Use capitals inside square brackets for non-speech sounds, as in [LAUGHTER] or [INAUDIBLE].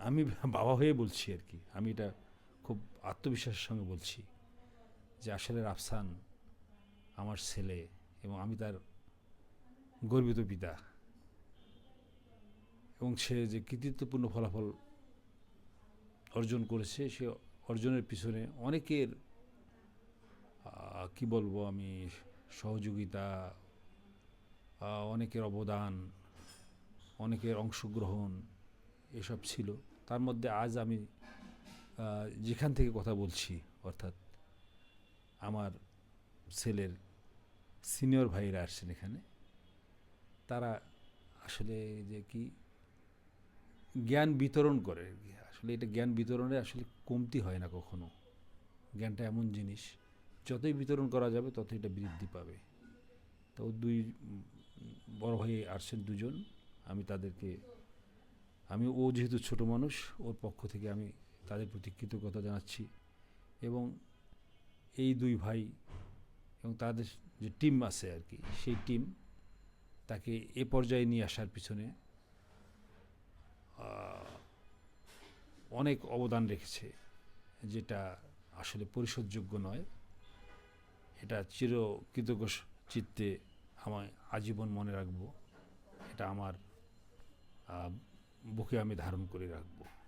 আমি [LAUGHS] বাবা হয়ে বলছি আর কি। আমি এটা খুব আত্মবিশ্বাসের সঙ্গে বলছি যে আসলে রাফসান আমার ছেলে এবং আমি তার গর্বিত পিতা। এবং সে যে কৃতিত্বপূর্ণ ফলাফল অর্জন করেছে, সে অর্জনের পিছনে অনেকের কি বলব আমি, সহযোগিতা অনেকের অবদান, অনেকের অংশগ্রহণ এসব ছিল। তার মধ্যে আজ আমি যেখান থেকে কথা বলছি, অর্থাৎ আমার ছেলের সিনিয়র ভাইরা আসছেন এখানে, তারা আসলে যে কি জ্ঞান বিতরণ করে। আসলে এটা জ্ঞান বিতরণে আসলে কমতি হয় না কখনো। জ্ঞানটা এমন জিনিস, যতই বিতরণ করা যাবে ততই এটা বৃদ্ধি পাবে। তো দুই বড় ভাই আসছেন দুজন, আমি তাদেরকে আমি ও যেহেতু ছোট মানুষ, ওর পক্ষ থেকে আমি তাদের প্রতি কৃতজ্ঞতা জানাচ্ছি এবং এই দুই ভাই এবং তাদের যে টিম আছে আর কি, সেই টিম তাকে এ পর্যায়ে নিয়ে আসার পিছনে অনেক অবদান রেখেছে, যেটা আসলে পরিশোধযোগ্য নয়। এটা চির কৃতজ্ঞ চিত্তে আমায় আজীবন মনে রাখব। এটা আমার বুকে আমি ধারণ করে রাখব।